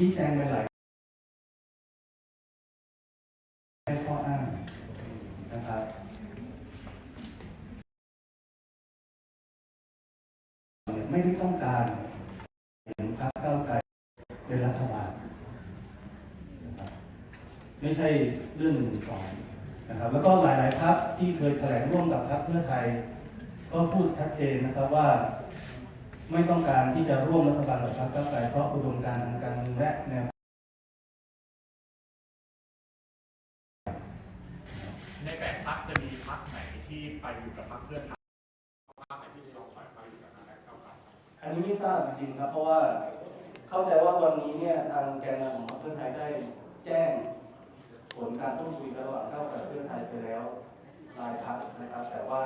ชี้แจงไปหลายให้ข้ออ้างนะครับไม่ได้ต้องการเห็นพรรคก้าไกลเป็นรัฐบาลนะครับไม่ใช่เรื่องหนึ่งสองนะครับแล้วก็หลายๆพรรคที่เคยแถลงร่วมกับพรรคเพื่อไทย ก็พูดชัดเจนนะครับว่า ไม่ต้องการที่จะร่วมรัฐบาลกับพรรคก้าวไกลเพราะอุดมการณ์ทางการเมืองและแนวในแปดพักจะมีพักไหนที่ไปอยู่กับพักเพื่อไทยพักไหนที่เราไปไปอยู่กับทางก้าวไกลอันนี้ไม่ทราบจริงครับเพราะว่าเข้าใจว่าวันนี้เนี่ยทางแกนนำของพรรคเพื่อไทยได้แจ้งผลการพูดคุยระหว่างก้าวไกลเพื่อไทยไปแล้วรายพักนะครับ แต่ว่า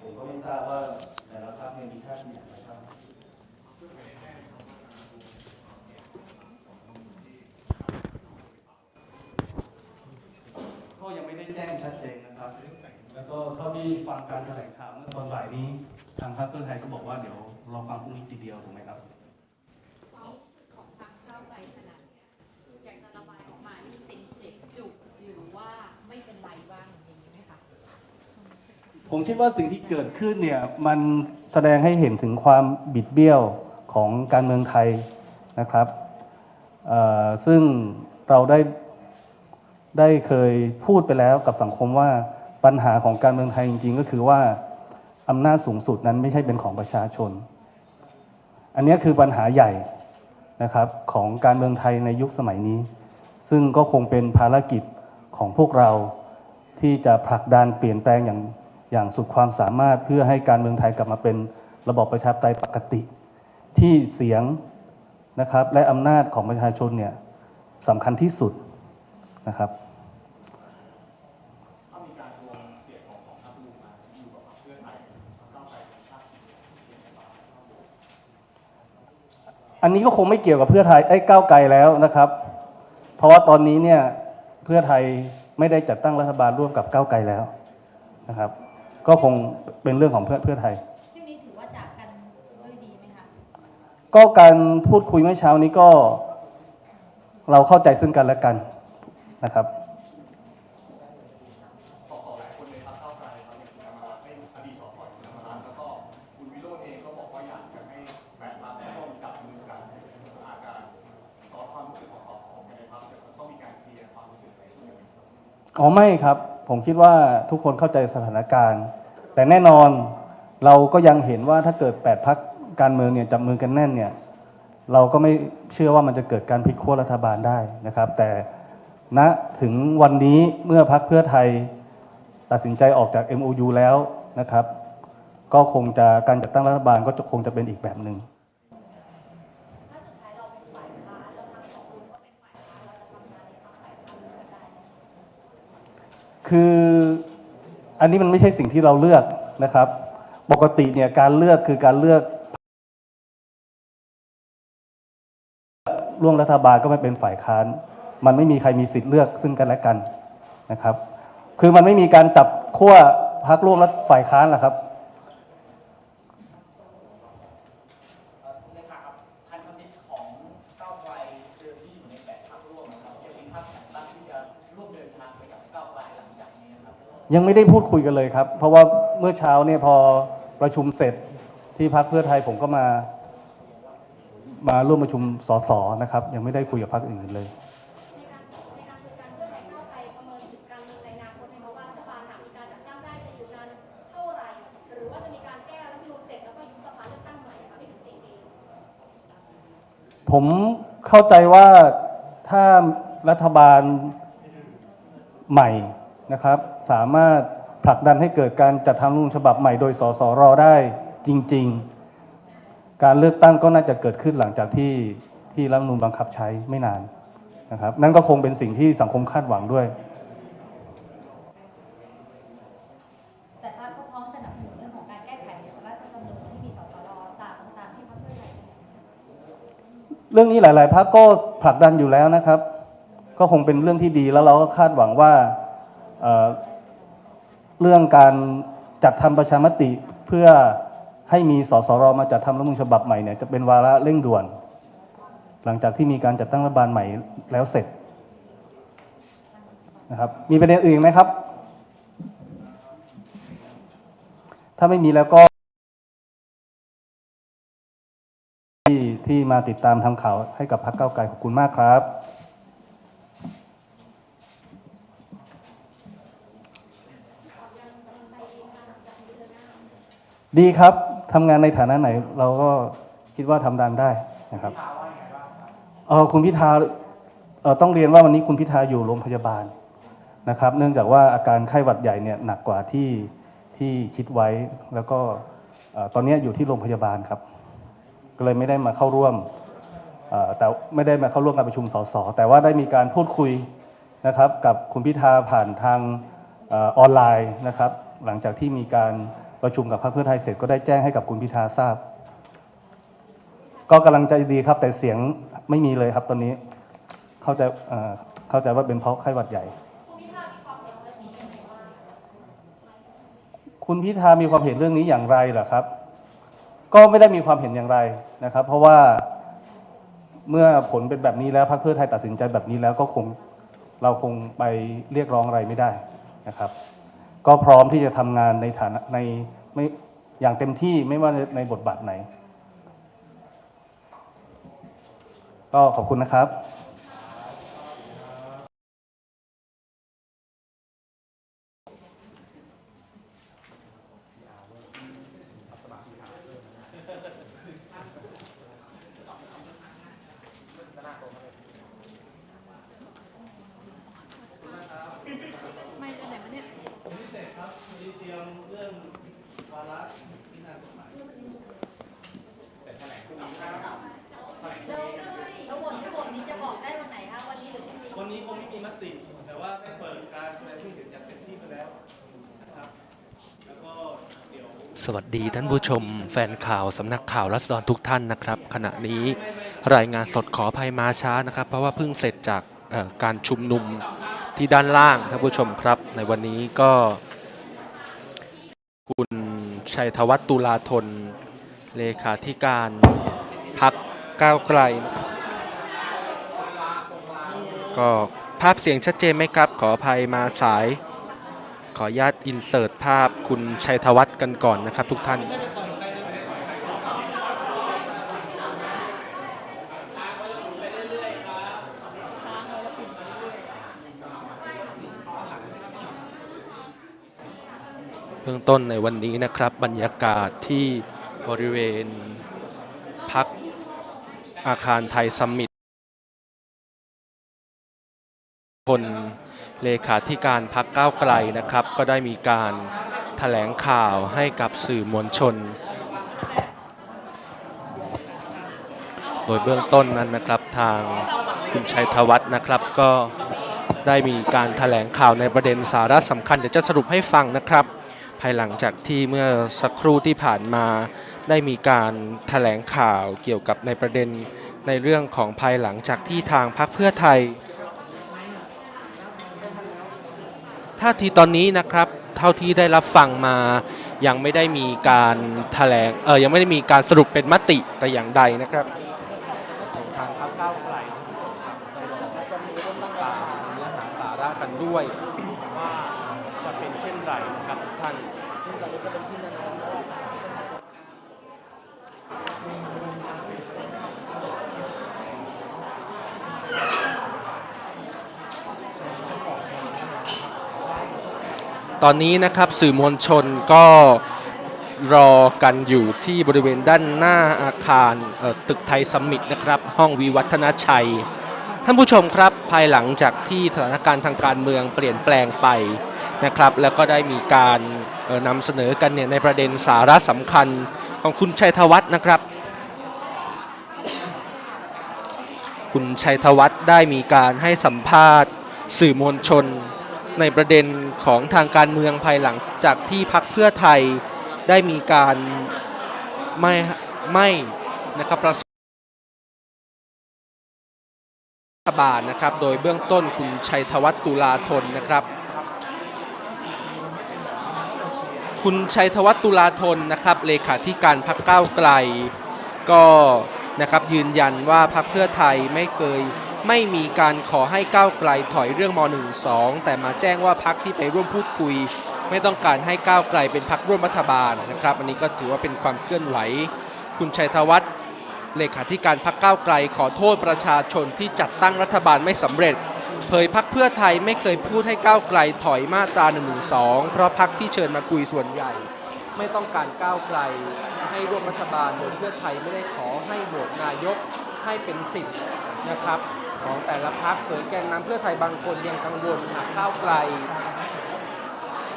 ผมก็ไม่ทราบว่าแต่ละพักเนี่ยมีท่าทีอย่างไรครับ ก็ยังไม่ได้แจ้งชัดเจนนะครับ แล้วก็เท่าที่ฟังการแถลงข่าวเมื่อตอนบ่ายนี้ทางพรรคเพื่อไทยก็บอกว่าเดี๋ยวเราฟังพรุ่งนี้ทีเดียวถูกไหมครับความรู้สึกของทางก้าวไกลขนาดเนี้ยอยากจะระบายออกมานี่เป็นเจ็บจุกหรือว่าไม่เป็นไรบ้างอย่างนี้ไหมคะผมคิดว่าสิ่งที่เกิดขึ้นเนี่ยมันแสดงให้เห็นถึงความบิดเบี้ยว ของการเมืองไทยนะครับซึ่งเราได้ได้เคยพูดไปแล้วกับสังคมว่าปัญหาของการเมืองไทยจริง ๆ ก็คือว่าอำนาจสูงสุดนั้นไม่ใช่เป็นของประชาชน อันนี้คือปัญหาใหญ่นะครับของการเมืองไทยในยุคสมัยนี้ ซึ่งก็คงเป็นภารกิจของพวกเราที่จะผลักดันเปลี่ยนแปลงอย่างอย่างสุดความสามารถเพื่อให้การเมืองไทยกลับมาเป็นระบอบประชาธิปไตยปกติ ที่เสียงนะครับและอำนาจของประชาชนเนี่ยสำคัญที่สุดนะครับอันนี้ก็คงไม่เกี่ยวกับเพื่อไทยไอ้ก้าวไกลแล้วนะครับ เพราะว่าตอนนี้เนี่ยเพื่อไทยไม่ได้จัดตั้งรัฐบาลร่วมกับก้าวไกลแล้วนะครับ ก็คงเป็นเรื่องของเพื่อเพื่อไทย ช่วงนี้ถือว่าจากกันด้วยดีไหมคะ ก็การพูดคุยเมื่อเช้านี้ก็เราเข้าใจซึ่งกันและกันนะครับสสหลายคนในพรรคก้าวไกลครับอย่างคุณธรรมรัฐให้อดีตสสคุณธรรมรัฐแล้วก็คุณวิโรจน์เองก็บอกว่าอยากจะให้แบทรับร่วมจับมือกันอาการขอความรู้สึกของสสภายในพรรคเดี๋ยวมันต้องมีการเคลียร์ความรู้สึกในช่วงนี้อ๋อไม่ครับ ผมคิดว่าทุกคนเข้าใจสถานการณ์ แต่แน่นอนเราก็ยังเห็นว่าถ้าเกิด 8 พัก การเมืองเนี่ยจับมือกันแน่นเนี่ยเราก็ไม่เชื่อว่ามันจะเกิดการพลิกขั้วรัฐบาลได้นะครับ แต่ณถึงวันนี้เมื่อพักเพื่อไทยตัดสินใจออกจาก MOU แล้วนะครับ ก็คงจะการจัดตั้งรัฐบาลก็คงจะเป็นอีกแบบหนึ่งถ้าสุดท้ายเราเป็นฝ่ายค้านเราทำสองคืออันนี้มันไม่ใช่สิ่งที่เราเลือกนะครับ ปกติเนี่ยการเลือกคือการเลือก ร่วมรัฐบาลก็ไม่เป็นฝ่ายค้าน มันไม่มีใครมีสิทธิ์เลือกซึ่งกันและกันนะครับ คือมันไม่มีการจับขั้วพักร่วมรัฐฝ่ายค้านหรอกครับเลขาครับพันธมิตรของก้าวไกลเดิมที่อยู่ในแปดพรรคร่วมนะครับจะมีพรรคไหนบ้างที่จะร่วมเดินทางไปกับก้าวไกลหลังจากนี้นะครับยังไม่ได้พูดคุยกันเลยครับ เพราะว่าเมื่อเช้าเนี่ยพอประชุมเสร็จที่พักเพื่อไทยผมก็มา มาร่วมประชุมสสนะครับ ยังไม่ได้คุยกับพรรคอื่นเลย ผมเข้าใจว่าถ้ารัฐบาลใหม่นะครับ สามารถผลักดันให้เกิดการจัดทำรัฐธรรมนูญฉบับใหม่โดยสสรอได้จริง ๆ การเลือกตั้งก็น่าจะเกิดขึ้นหลังจากที่ที่รัฐธรรมนูญบังคับใช้ไม่นานนะครับ นั่นก็คงเป็นสิ่งที่สังคมคาดหวังด้วย แต่พรรคก็พร้อมสนับสนุนเรื่องของการแก้ไขรัฐธรรมนูญที่มีสสรตามตามที่พรรคเพื่อไทยเรื่องนี้หลาย ๆพรรคก็ผลักดันอยู่แล้วนะครับ ก็คงเป็นเรื่องที่ดีแล้วเราก็คาดหวังว่าเอ่อเรื่องการจัดทำประชามติเพื่อ ให้มีสสรมาจัดทำรัฐมนูญฉบับใหม่เนี่ยจะเป็นวาระเร่งด่วน หลังจากที่มีการจัดตั้งรัฐบาลใหม่แล้วเสร็จนะครับมีประเด็นอื่นไหมครับ ถ้าไม่มีแล้วก็ ที่ที่มาติดตามทำข่าวให้กับพรรคเก้าไกลขอบคุณมากครับดีครับ ทำงานในฐานะไหน เราก็คิดว่าทำดานได้นะครับเออคุณพิธาเอ่อต้องเรียนว่าวันนี้คุณพิธาอยู่โรงพยาบาลนะครับ เนื่องจากว่าอาการไข้หวัดใหญ่เนี่ยหนักกว่าที่ที่คิดไว้ แล้วก็ตอนนี้อยู่ที่โรงพยาบาลครับ ก็เลยไม่ได้มาเข้าร่วมแต่ไม่ได้มาเข้าร่วมการประชุมสสแต่ว่าได้มีการพูดคุยนะครับกับคุณพิธาผ่านทางออนไลน์นะครับ หลังจากที่มีการ ประชุมกับพรรคเพื่อไทยเสร็จก็ได้แจ้งให้กับคุณพิธาทราบ ก็กำลังใจดีครับ แต่เสียงไม่มีเลยครับตอนนี้ เข้าใจเอ่อเข้าใจว่าเป็นเพราะไข้หวัดใหญ่ คุณพิธามีความเห็นเรื่องนี้อย่างไรเหรอครับ ก็ไม่ได้มีความเห็นอย่างไรนะครับ เพราะว่าเมื่อผลเป็นแบบนี้แล้วพรรคเพื่อไทยตัดสินใจแบบนี้แล้วก็คงเราคงไปเรียกร้องอะไรไม่ได้นะครับ ก็พร้อมที่จะทำงานในฐานะในไม่อย่างเต็มที่ไม่ว่าในในบทบาทไหน ก็ขอบคุณนะครับ ไม่ได้ไหนมาเนี่ย ผมพิเศษครับมี เตรียมเรื่องวาระพิจารณากฎหมายแล้วแล้วบทที่บทนี้จะบอกได้วันไหนคะวันนี้หรือพรุ่งนี้วันนี้คงไม่มีมติ แต่ว่าได้เปิดการแสดงความเห็นอย่างเต็มที่ไปแล้วนะครับ แล้วก็เดี๋ยว สวัสดีท่านผู้ชมแฟนข่าวสำนักข่าวรัศดรทุกท่านนะครับ ขณะนี้รายงานสดขออภัยมาช้านะครับ เพราะว่าเพิ่งเสร็จจากเอ่อการชุมนุมที่ด้านล่างท่านผู้ชมครับ ในวันนี้ก็ คุณชัยธวัฒน์ตุลาธน เลขาธิการพักก้าวไกล ก็ภาพเสียงชัดเจนไหมครับ ขออภัยมาสาย ขออนุญาตอินเสิร์ตภาพคุณชัยธวัฒน์กันก่อนนะครับทุกท่าน บื้องต้นในวันนี้นะครับ บรรยากาศที่บริเวณพักอาคารไทยซัมมิตคนเลขาธิการพักก้าวไกลนะครับ ก็ได้มีการแถลงข่าวให้กับสื่อมวลชน โดยเบื้องต้นนั้นนะครับทางคุณชัยธวัฒน์นะครับก็ได้มีการแถลงข่าวในประเด็นสาระสำคัญเดี๋ยวจะสรุปให้ฟังนะครับ ภายหลังจากที่เมื่อสักครู่ที่ผ่านมาได้มีการแถลงข่าวเกี่ยวกับในประเด็นในเรื่องของภายหลังจากที่ทางพรรคเพื่อไทยท่าทีตอนนี้นะครับเท่าที่ได้รับฟังมายังไม่ได้มีการแถลงเออยังไม่ได้มีการสรุปเป็นมติแต่อย่างใดนะครับทางพรรคก้าวไกลท่านผู้ชมครับต้องมีเรื่องตามเนื้อหาสาระกันด้วย ว่าจะเป็นเช่นไรนะครับทุกท่านซึ่งตอนนี้ก็เป็นที่แน่นอนว่า ตอนนี้นะครับสื่อมวลชนก็รอกันอยู่ที่บริเวณด้านหน้าอาคารตึกไทยสมิตนะครับ ห้องวิวัฒนาชัย ท่านผู้ชมครับภายหลังจากที่สถานการณ์ทางการเมืองเปลี่ยนแปลงไปนะครับ แล้วก็ได้มีการนำเสนอกันเนี่ยในประเด็นสาระสำคัญของคุณชัยธวัฒน์นะครับ คุณชัยธวัฒน์ได้มีการให้สัมภาษณ์สื่อมวลชน ในประเด็นของทางการเมืองภายหลังจากที่พักเพื่อไทยได้มีการไม่ไม่นะครับประสบาลนะครับ โดยเบื้องต้นคุณชัยธวัฒน์ตุลาธนนะครับ คุณชัยธวัฒน์ตุลาธนนะครับเลขาธิการพักก้าวไกล ก็นะครับยืนยันว่าพรรคเพื่อไทยไม่เคย ไม่มีการขอให้ก้าวไกลถอยเรื่องม .12 แต่มาแจ้งว่าพรรคที่ไปร่วมพูดคุย ไม่ต้องการให้ก้าวไกลเป็นพรรคร่วมรัฐบาลนะครับ อันนี้ก็ถือว่าเป็นความเคลื่อนไหว คุณชัยธวัฒน์เลขาธิการพรรคก้าวไกลขอโทษประชาชนที่จัดตั้งรัฐบาลไม่สำเร็จ เผยพักเพื่อไทยไม่เคยพูดให้ก้าวไกลถอยมาตรา1นึเพราะพักที่เชิญมาคุยส่วนใหญ่ ไม่ต้องการก้าวไกล ให้ร่วมรัฐบาลโดยเพื่อไทยไม่ได้ขอให้โหวตนายกให้เป็นสิทธิ์นะครับ ของแต่ละพักเผยแกนนำเพื่อไทยบางคนยังกังวลหากก้าวไกล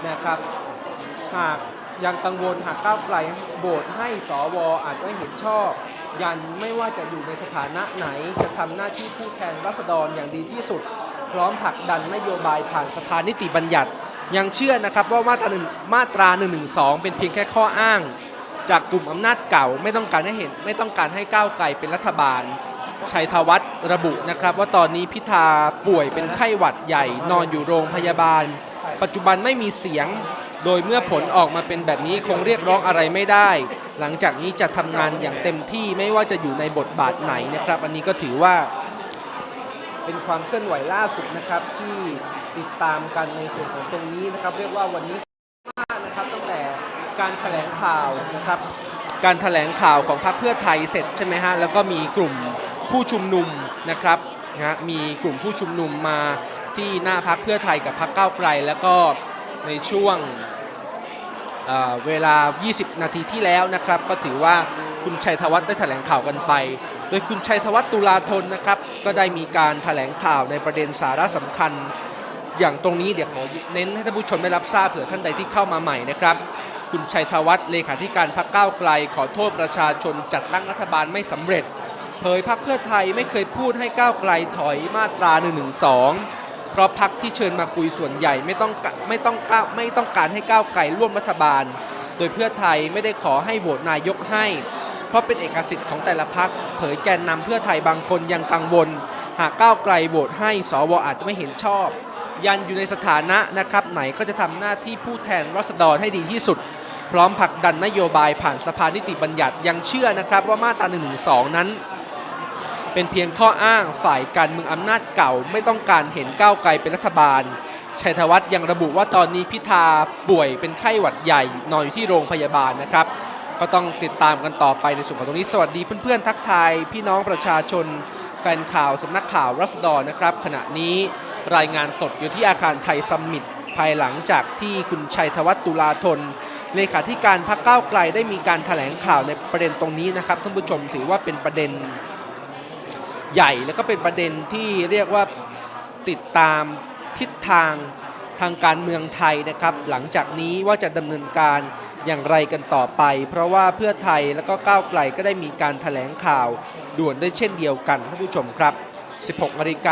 นะครับ หากยังกังวลหากก้าวไกลโหวตให้สวอาจไม่เห็นชอบ ยันไม่ว่าจะอยู่ในสถานะไหนจะทำหน้าที่ผู้แทนราษฎรอย่างดีที่สุด พร้อมผลักดันนโยบายผ่านสภานิติบัญญัติ ยังเชื่อนะครับว่ามาตราหนึ่งมาตรา1นึเป็นเพียงแค่ข้ออ้าง จากกลุ่มอำนาจเก่าไม่ต้องการให้เห็นไม่ต้องการให้ก้าวไกลเป็นรัฐบาล ชัยธวัฒน์ระบุนะครับว่าตอนนี้พิธาป่วยเป็นไข้หวัดใหญ่นอนอยู่โรงพยาบาล ปัจจุบันไม่มีเสียง โดยเมื่อผลออกมาเป็นแบบนี้คงเรียกร้องอะไรไม่ได้ หลังจากนี้จะทำงานอย่างเต็มที่ไม่ว่าจะอยู่ในบทบาทไหนนะครับ อันนี้ก็ถือว่า เป็นความเคลื่อนไหวล่าสุดนะครับที่ติดตามกันในส่วนของตรงนี้นะครับ เรียกว่าวันนี้มากนะครับตั้งแต่การแถลงข่าวนะครับ การแถลงข่าวของพรรคเพื่อไทยเสร็จใช่ไหมฮะแล้วก็มีกลุ่ม ผู้ชุมนุมนะครับนะมีกลุ่มผู้ชุมนุมมาที่หน้าพรรคเพื่อไทยกับพรรคก้าไกล แล้วก็ในช่วงเเวลา 20 นาทีที่แล้วนะครับ ก็ถือว่าคุณชัยธวัฒน์ได้แถลงข่าวกันไป โดยคุณชัยธวัฒน์ตุลาธนนะครับ ก็ได้มีการแถลงข่าวในประเด็นสาระสำคัญ อย่างตรงนี้เดี๋ยวขอเน้นให้ท่านผู้ชมได้รับทราบเผื่อท่านใดที่เข้ามาใหม่นะครับ คุณชัยธวัฒน์เลขาธิการพรรคก้าวไกล ขอโทษประชาชนจัดตั้งรัฐบาลไม่สำเร็จ เผยพรรคเพื่อไทยไม่เคยพูดให้ก้าวไกลถอยมาตรา1นึเพราะพรรคที่เชิญมาคุยส่วนใหญ่ไม่ต้องไม่ต้องไม่ต้องการให้ก้าวไกลร่วมรัฐบาล โดยเพื่อไทยไม่ได้ขอให้โหวตนายกให้ เพราะเป็นเอกสิทธิ์ของแต่ละพรรคเผยแกนนำเพื่อไทยบางคนยังกังวล หากก้าวไกลโหวตให้สวอาจจะไม่เห็นชอบ ยันอยู่ในสถานะนะครับไหนก็จะทำหน้าที่ผู้แทนรัษฎรให้ดีที่สุด พร้อมผลักดันนโยบายผ่านสภานิติบัญญัติยังเชื่อนะครับว่ามาตรา1นึนั้น เป็นเพียงข้ออ้างฝ่ายการเมืองอำนาจเก่าไม่ต้องการเห็นก้าวไกลเป็นรัฐบาล ชัยธวัฒน์ยังระบุว่าตอนนี้พิธาป่วยเป็นไข้หวัดใหญ่นอนอยู่ที่โรงพยาบาลนะครับ ก็ต้องติดตามกันต่อไปในส่วนของตรงนี้ สวัสดีเพื่อนๆทักทายพี่น้องประชาชน แฟนข่าวสำนักข่าวรัศดรนะครับ ขณะนี้รายงานสดอยู่ที่อาคารไทยซัมมิตภายหลังจากที่คุณชัยธวัฒน์ตุลาธนเลขาธิการพรรคก้าวไกลได้มีการแถลงข่าวในประเด็นตรงนี้นะครับท่านผู้ชมถือว่าเป็นประเด็น ใหญ่แล้วก็เป็นประเด็นที่เรียกว่าติดตามทิศทางทางการเมืองไทยนะครับ หลังจากนี้ว่าจะดำเนินการอย่างไรกันต่อไป เพราะว่าเพื่อไทยแล้วก็ก้าวไกลก็ได้มีการแถลงข่าว ด่วนได้เช่นเดียวกันท่านผู้ชมครับ 16นาฬิก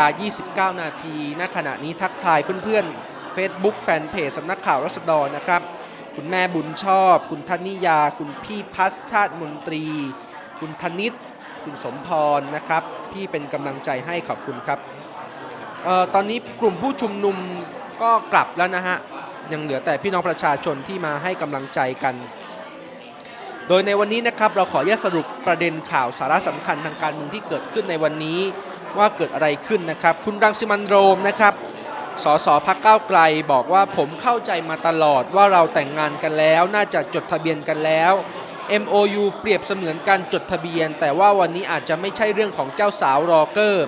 า29 นาทีณขณะนี้ทักทายเพื่อนๆ Facebook แฟนเพจสำนักข่าวรัศดรนะครับ คุณแม่บุญชอบ คุณธนิยา คุณพี่พัชชาติมนตรี คุณธนิต คุณสมพรนะครับ พี่เป็นกำลังใจให้ขอบคุณครับออตอนนี้กลุ่มผู้ชุมนุมก็กลับแล้วนะฮะ ยังเหลือแต่พี่น้องประชาชนที่มาให้กำลังใจกัน โดยในวันนี้นะครับเราขอแยกสรุปประเด็นข่าวสาระสำคัญทางการเมืองที่เกิดขึ้นในวันนี้ว่าเกิดอะไรขึ้นนะครับ คุณรังสิมันโรมนะครับสสพักเก้าไกลบอกว่าผมเข้าใจมาตลอดว่าเราแต่งงานกันแล้ว น่าจะจดทะเบียนกันแล้ว MOU เปรียบเสมือนการจดทะเบียน แต่ว่าวันนี้อาจจะไม่ใช่เรื่องของเจ้าสาวรอเกอร์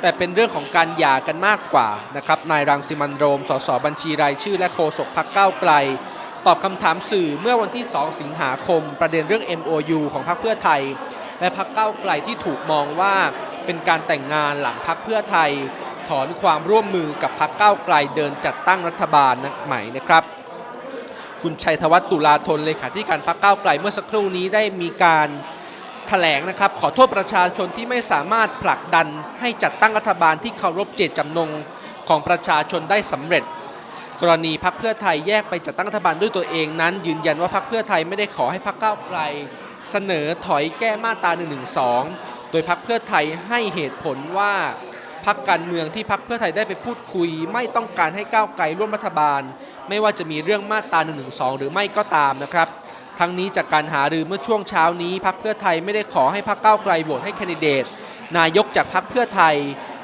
แต่เป็นเรื่องของการหย่ากันมากกว่านะครับนายรังสิมันโรม สสบัญชีรายชื่อ และโฆษกพักก้าวไกล ตอบคำถามสื่อเมื่อวันที่ 2 สิงหาคม ประเด็นเรื่อง MOU ของพรรคเพื่อไทย และพรรคก้าวไกลที่ถูกมองว่าเป็นการแต่งงานหลังพรรคเพื่อไทย ถอนความร่วมมือกับพรรคก้าวไกลเดินจัดตั้งรัฐบาลใหม่นะครับ คุณชัยธวัฒน์ตุลาธนเลขาธิการพรรคก้าวไกลเมื่อสักครู่นี้ได้มีการแถลงนะครับ ขอโทษประชาชนที่ไม่สามารถผลักดันให้จัดตั้งรัฐบาลที่เคารพเจตจำนงของประชาชนได้สำเร็จ กรณีพรรคเพื่อไทยแยกไปจัดตั้งรัฐบาลด้วยตัวเองนั้น ยืนยันว่าพรรคเพื่อไทยไม่ได้ขอให้พรรคก้าวไกล เสนอถอยแก้มาตรา1นึโดยพรรคเพื่อไทยให้เหตุผลว่า พรรคการเมืองที่พรรคเพื่อไทยได้ไปพูดคุย ไม่ต้องการให้ก้าวไกลร่วมรัฐบาล ไม่ว่าจะมีเรื่องมาตรา1นึหรือไม่ก็ตามนะครับ ทั้งนี้จากการหารือเมื่อช่วงเช้านี้พักเพื่อไทยไม่ได้ขอให้พักเก้าวไกลโหวตให้แคนดิเดต นายกจากพักเพื่อไทย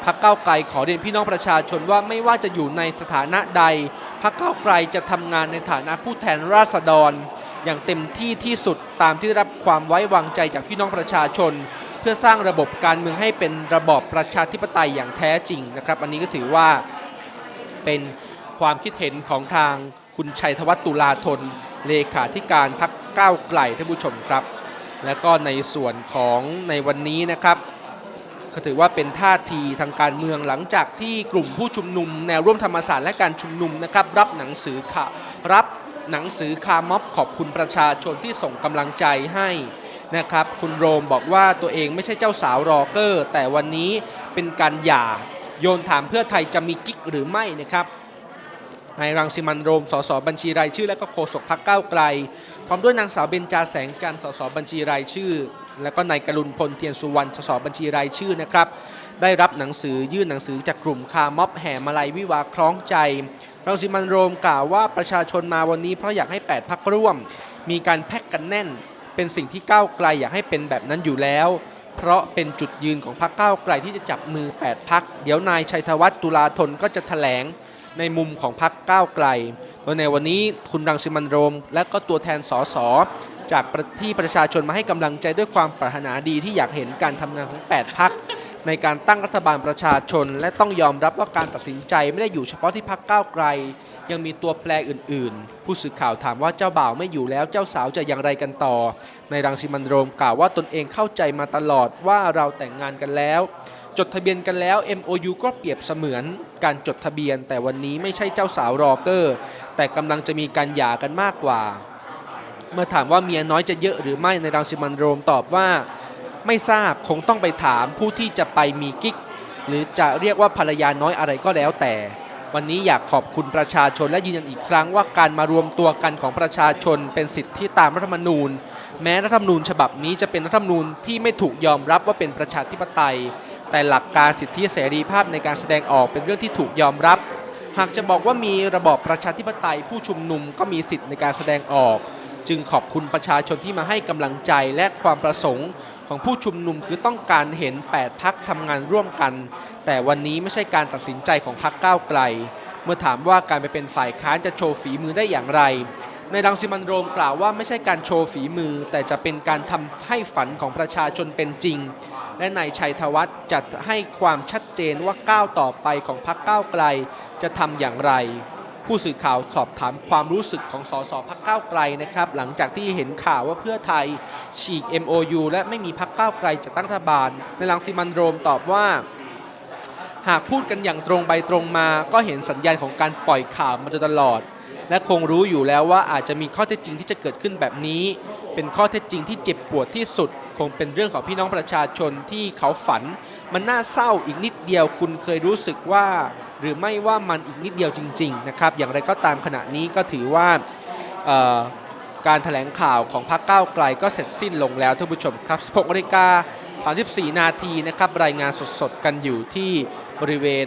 พักเก้าวไกลขอเรียนพี่น้องประชาชนว่าไม่ว่าจะอยู่ในสถานะใดพักเก้าวไกลจะทำงานในฐานะผู้แทนราษฎร อย่างเต็มที่ที่สุดตามที่ได้รับความไว้วางใจจากพี่น้องประชาชน เพื่อสร้างระบบการเมืองให้เป็นระบอบประชาธิปไตยอย่างแท้จริงนะครับ อันนี้ก็ถือว่าเป็นความคิดเห็นของทางคุณชัยธวัฒน์ตุลาธนเลขาธิการพักก้าวไกลท่านผู้ชมครับ และก็ในส่วนของในวันนี้นะครับก็ถือว่าเป็นท่าทีทางการเมืองหลังจากที่กลุ่มผู้ชุมนุม แนวร่วมธรรมศาสตร์และการชุมนุมนะครับรับหนังสือค่ะรับหนังสือคารม็อบขอบคุณประชาชนที่ส่งกำลังใจให้ นะครับคุณโรมบอกว่าตัวเองไม่ใช่เจ้าสาวรอเกอร์ แต่วันนี้เป็นการหย่าโยนถามเพื่อไทยจะมีกิ๊กหรือไม่นะครับนายรังสิมันโรม สสบัญชีรายชื่อ และก็โฆษกพักเก้าไกล พร้อมด้วยนางสาวเบญจาแสงจันทร์สสบัญชีรายชื่อ และก็นายกรุณพลเทียนสุวรรณสสบัญชีรายชื่อนะครับ ได้รับหนังสือยื่นหนังสือจากกลุ่มคาม็อบแห่มาลัยวิวาคล้องใจ รังสิมันโรมกล่าวว่าประชาชนมาวันนี้เพราะอยากให้ 8 พักร่วม มีการแพ็กกันแน่น เป็นสิ่งที่ก้าวไกลอยากให้เป็นแบบนั้นอยู่แล้ว เพราะเป็นจุดยืนของพรรคก้าวไกลที่จะจับมือ 8 พัก เดี๋ยวนายชัยธวัฒน์ตุลาธนก็จะแถลงในมุมของพรรคก้าวไกลโดยในวันนี้คุณรังสิมันโรม และก็ตัวแทนสสจากประที่ประชาชนมาให้กำลังใจด้วยความปรารถนาดีที่อยากเห็นการทำงานของ 8 พัก ในการตั้งรัฐบาลประชาชน และต้องยอมรับว่าการตัดสินใจไม่ได้อยู่เฉพาะที่พรรคก้าวไกล ยังมีตัวแปรอื่น ๆ ผู้สื่อข่าวถามว่าเจ้าบ่าวไม่อยู่แล้วเจ้าสาวจะอย่างไรกันต่อ ในรังสิมันโรมกล่าวว่าตนเองเข้าใจมาตลอดว่าเราแต่งงานกันแล้ว จดทะเบียนกันแล้ว MOU ก็เปรียบเสมือนการจดทะเบียน แต่วันนี้ไม่ใช่เจ้าสาวรอเกอร์ แต่กำลังจะมีการหย่ากันมากกว่า เมื่อถามว่าเมียน้อยจะเยอะหรือไม่ในรังสิมันโรมตอบว่า ไม่ทราบคงต้องไปถามผู้ที่จะไปมีกิ๊ก หรือจะเรียกว่าภรรยาน้อยอะไรก็แล้วแต่ วันนี้อยากขอบคุณประชาชนและยืนยันอีกครั้งว่าการมารวมตัวกันของประชาชนเป็นสิทธิตามรัฐธรรมนูญ แม้รัฐธรรมนูญฉบับนี้จะเป็นรัฐธรรมนูญที่ไม่ถูกยอมรับว่าเป็นประชาธิปไตย แต่หลักการสิทธิเสรีภาพในการแสดงออกเป็นเรื่องที่ถูกยอมรับ หากจะบอกว่ามีระบอบประชาธิปไตยผู้ชุมนุมก็มีสิทธิในการแสดงออก จึงขอบคุณประชาชนที่มาให้กำลังใจและความประสงค์ ของผู้ชุมนุมคือต้องการเห็น 8 พักทำงานร่วมกัน แต่วันนี้ไม่ใช่การตัดสินใจของพักก้าวไกล เมื่อถามว่าการไปเป็นฝ่ายค้านจะโชว์ฝีมือได้อย่างไรในรังสิมันโรมกล่าวว่าไม่ใช่การโชว์ฝีมือ แต่จะเป็นการทำให้ฝันของประชาชนเป็นจริง และนายชัยธวัฒน์จะให้ความชัดเจนว่าก้าวต่อไปของพรรคก้าวไกลจะทำอย่างไร ผู้สื่อข่าวสอบถามความรู้สึกของสสพักก้าวไกลนะครับหลังจากที่เห็นข่าวว่าเพื่อไทยฉีก MOU และไม่มีพักก้าวไกลจะตั้งรัฐบาล ในรังสิมันโรมตอบว่า หากพูดกันอย่างตรงไปตรงมา ก็เห็นสัญญาณของการปล่อยข่าวมาโดยตลอด และคงรู้อยู่แล้วว่าอาจจะมีข้อเท็จจริงที่จะเกิดขึ้นแบบนี้ เป็นข้อเท็จจริงที่เจ็บปวดที่สุด คงเป็นเรื่องของพี่น้องประชาชนที่เขาฝัน มันน่าเศร้าอีกนิดเดียวคุณเคยรู้สึกว่า หรือไม่ว่ามันอีกนิดเดียวจริง ๆ นะครับ อย่างไรก็ตามขณะนี้ก็ถือว่าการถแถลงข่าวของพรรคก้าวไกลก็เสร็จสิ้นลงแล้วท่านผู้ชมครับ 16นาฬิกา34 นาทีนะครับ รายงานสดๆ กันอยู่ที่บริเวณ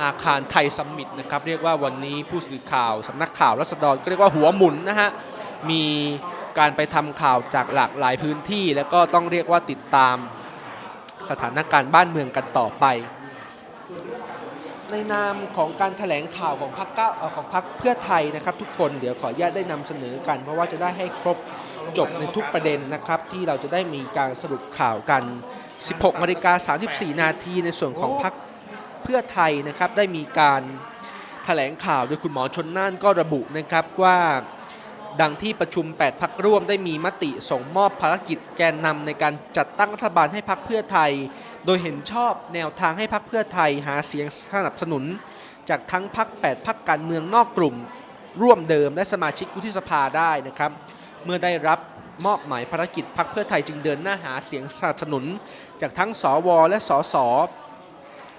อาคารไทยซัมมิตนะครับ เรียกว่าวันนี้ผู้สื่อข่าวสำนักข่าวรัศดรก็เรียกว่าหัวหมุนนะฮะ มี การไปทำข่าวจากหลากหลายพื้นที่ แล้วก็ต้องเรียกว่าติดตามสถานการณ์บ้านเมืองกันต่อไป ในนามของการถแถลงข่าวของพรรคก้าของพรรคเพื่อไทยนะครับทุกคนเดี๋ยวขออนุญาตได้นำเสนอกัน เพราะว่าจะได้ให้ครบจบในทุกประเด็นนะครับ ที่เราจะได้มีการสรุปข่าวกัน 16นาฬิกา34 นาทีในส่วนของพรรคเพื่อไทยนะครับได้มีการแถลงข่าวโดยคุณหมอชนน่านก็ระบุนะครับว่า ดังที่ประชุม 8 พักร่วมได้มีมติส่งมอบภารกิจแกนนำในการจัดตั้งรัฐบาลให้พักเพื่อไทย โดยเห็นชอบแนวทางให้พักเพื่อไทยหาเสียงสนับสนุน จากทั้งพัก 8 พักการเมืองนอกกลุ่ม ร่วมเดิมและสมาชิกวุฒิสภาได้นะครับ เมื่อได้รับมอบหมายภารกิจพักเพื่อไทยจึงเดินหน้าหาเสียงสนับสนุน จากทั้งสวและสส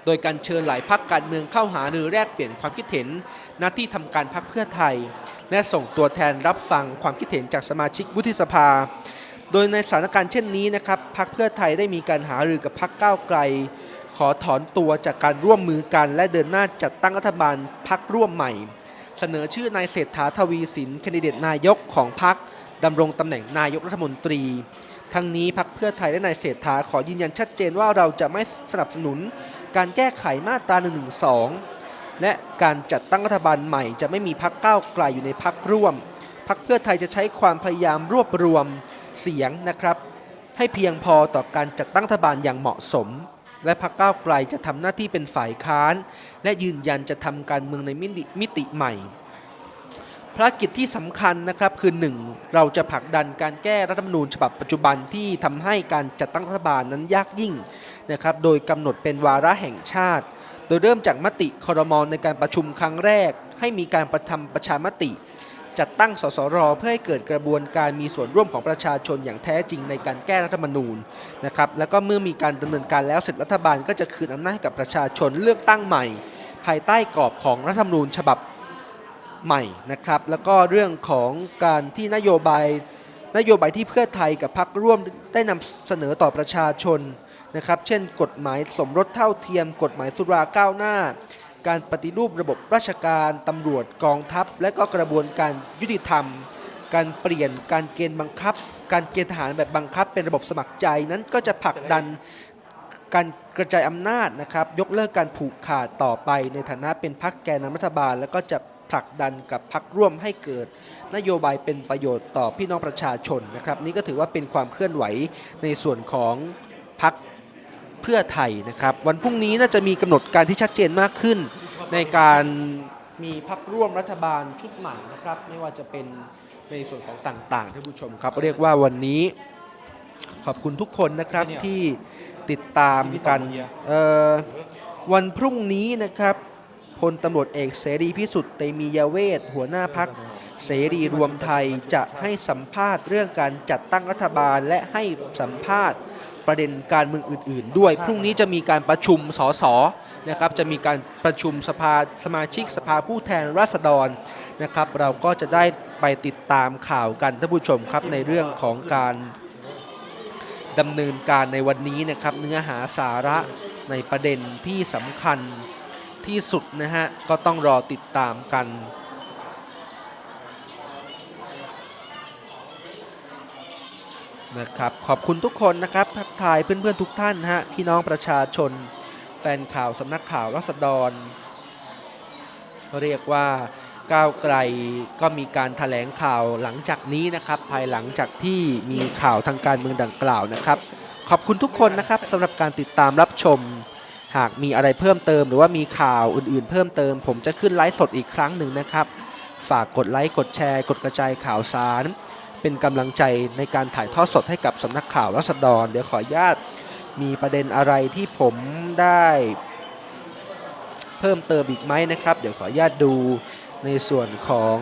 โดยการเชิญหลายพักการเมืองเข้าหารือแลกเปลี่ยนความคิดเห็นหน้าที่ทำการพักเพื่อไทย และส่งตัวแทนรับฟังความคิดเห็นจากสมาชิกวุฒิสภา โดยในสถานการณ์เช่นนี้นะครับพักเพื่อไทยได้มีการหารือกับพักก้าวไกล ขอถอนตัวจากการร่วมมือกันและเดินหน้าจัดตั้งรัฐบาลพักร่วมใหม่ เสนอชื่อนายเศรษฐาทวีสินแคนดิเดตนายกของพักดำรงตำแหน่งนายกรัฐมนตรี ทั้งนี้พักเพื่อไทยและนายเศรษฐาขอยืนยันชัดเจนว่าเราจะไม่สนับสนุน การแก้ไขมาตรา1นึและการจัดตั้งรัฐบาลใหม่จะไม่มีพักก้าวไกลอยู่ในพักร่วม พักเพื่อไทยจะใช้ความพยายามรวบรวมเสียงนะครับ ให้เพียงพอต่อการจัดตั้งรัฐบาลอย่างเหมาะสม และพักก้าวไกลจะทำหน้าที่เป็นฝ่ายค้าน และยืนยันจะทำการเมืองในมิติมิติใหม่ ภารกิจที่สำคัญนะครับคือ 1. เราจะผลักดันการแก้รัฐธรรมนูญฉบับปัจจุบันที่ทำให้การจัดตั้งรัฐบาลนั้นยากยิ่งนะครับโดยกำหนดเป็นวาระแห่งชาติ โดยเริ่มจากมติคอรมอในการประชุมครั้งแรก ให้มีการประทำประชามติ จัดตั้งสสรเพื่อให้เกิดกระบวนการมีส่วนร่วมของประชาชนอย่างแท้จริงในการแก้รัฐธรรมนูญนะครับแล้วก็เมื่อมีการดำเนินการแล้วเสร็จรัฐบาลก็จะคืนอำนาจให้กับประชาชนเลือกตั้งใหม่ ภายใต้กรอบของรัฐธรรมนูญฉบับ ใหม่นะครับ แล้วก็เรื่องของการที่นโยบายนโยบายที่เพื่อไทยกับพรรคร่วมได้นำเสนอต่อประชาชนนะครับ เช่น กฎหมายสมรสเท่าเทียม กฎหมายสุราก้าวหน้า การปฏิรูประบบราชการตำรวจกองทัพ และก็กระบวนการยุติธรรม การเปลี่ยนการเกณฑ์บังคับ การเกณฑ์ทหารแบบบังคับ เป็นระบบสมัครใจนั้นก็จะผลักดันการกระจายอำนาจนะครับ ยกเลิกการผูกขาดต่อไปในฐานะเป็นพักแกนนำรัฐบาล แล้วก็จะ ผลักดันกับพักร่วมให้เกิด นโยบายเป็นประโยชน์ต่อพี่น้องประชาชนนะครับนี่ก็ถือว่าเป็นความเคลื่อนไหวในส่วนของพักเพื่อไทยนะครับ วันพรุ่งนี้น่าจะมีกำหนดการที่ชัดเจนมากขึ้น ในการมีพักร่วมรัฐบาลชุดใหม่นะครับ ไม่ว่าจะเป็นในส่วนของต่างๆท่านผู้ชมครับ เรียกว่าวันนี้ขอบคุณทุกคนนะครับที่ติดตามกันเอ่อวันพรุ่งนี้นะครับ พลตำรวจเอกเสรีพิสุทธิ์เตมียเวทหัวหน้าพักเสรีรวมไทยจะให้สัมภาษณ์เรื่องการจัดตั้งรัฐบาลและให้สัมภาษณ์ประเด็นการเมืองอื่น ๆ ด้วย พรุ่งนี้จะมีการประชุมสสนะครับ จะมีการประชุมสภาสมาชิกสภาผู้แทนราษฎรนะครับ เราก็จะได้ไปติดตามข่าวกันท่านผู้ชมครับในเรื่องของการดำเนินการในวันนี้นะครับ เนื้อหาสาระในประเด็นที่สำคัญ ที่สุดนะฮะ ก็ต้องรอติดตามกันนะครับขอบคุณทุกคนนะครับทักทายเพื่อนๆทุกท่านฮะพี่น้องประชาชน แฟนข่าวสำนักข่าวรัษฎร เรียกว่าก้าวไกลก็มีการถแถลงข่าวหลังจากนี้นะครับ ภายหลังจากที่มีข่าวทางการเมืองดังกล่าวนะครับ ขอบคุณทุกคนนะครับสำหรับการติดตามรับชม หากมีอะไรเพิ่มเติม หรือว่ามีข่าวอื่นๆ เพิ่มเติม ผมจะขึ้นไลฟ์สดอีกครั้งหนึ่งนะครับ ฝากกดไลค์กดแชร์ กดกระจายข่าวสาร เป็นกำลังใจในการถ่ายทอดสดให้กับสำนักข่าวรัษฎรเดี๋ยวขออนุญาตมีประเด็นอะไรที่ผมได้เพิ่มเติมอีกไหมนะครับ เดี๋ยวขออนุญาตดูในส่วนของ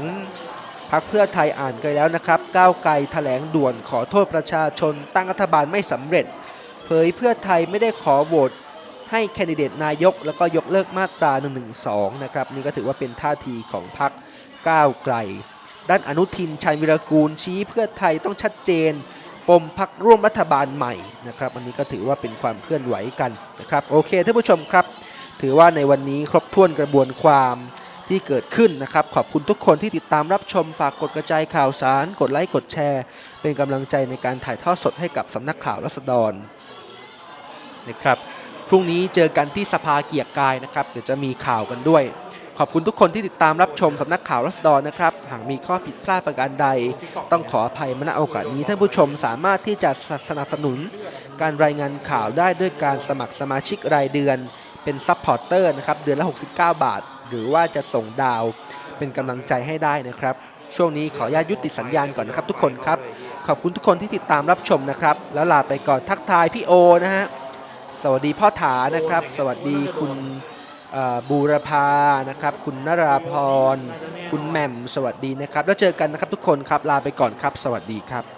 พักเพื่อไทยอ่านกันแล้วนะครับ ก้าวไกลแถลงด่วนขอโทษประชาชนตั้งรัฐบาลไม่สำเร็จ เผยเพื่อไทยไม่ได้ขอโหวต ให้แคนดิเดตนายก แล้วก็ยกเลิกมาตรา 112 นะครับนี่ก็ถือว่าเป็นท่าทีของพักก้าวไกล ด้านอนุทินชัยวิรกูลชี้เพื่อไทยต้องชัดเจน ปมพักร่วมรัฐบาลใหม่นะครับอันนี้ก็ถือว่าเป็นความเคลื่อนไหวกันนะครับโอเคท่านผู้ชมครับ ถือว่าในวันนี้ครบถ้วนกระบวนความที่เกิดขึ้นนะครับ ขอบคุณทุกคนที่ติดตามรับชมฝากกดกระจายข่าวสาร กดไลค์กดแชร์ เป็นกำลังใจในการถ่ายทอดสดให้กับสำนักข่าวรัษฎรนะครับ พรุ่งนี้เจอกันที่สภาเกียรติกายนะครับ เดี๋ยวจะมีข่าวกันด้วย ขอบคุณทุกคนที่ติดตามรับชมสำนักข่าวรัษฎรนะครับ หากมีข้อผิดพลาดประการใด ต้องขออภัยมณโอกาสนี้ท่านผู้ชมสามารถที่จะสนับสนุน การรายงานข่าวได้ด้วยการสมัครสมาชิกรายเดือน เป็นซัพพอร์เตอร์นะครับเดือนละ 69 บาท หรือว่าจะส่งดาว เป็นกำลังใจให้ได้นะครับ ช่วงนี้ขออนุญาตยุติสัญญาณก่อนนะครับ ทุกคนครับ ขอบคุณทุกคนที่ติดตามรับชมนะครับ แล้วลาไปก่อนทักทายพี่โอนะฮะ สวัสดีพ่อถานะครับ สวัสดีคุณบูรพานะครับ คุณนราพร คุณแหม่ม สวัสดีนะครับ แล้วเจอกันนะครับทุกคนครับ ลาไปก่อนครับ สวัสดีครับ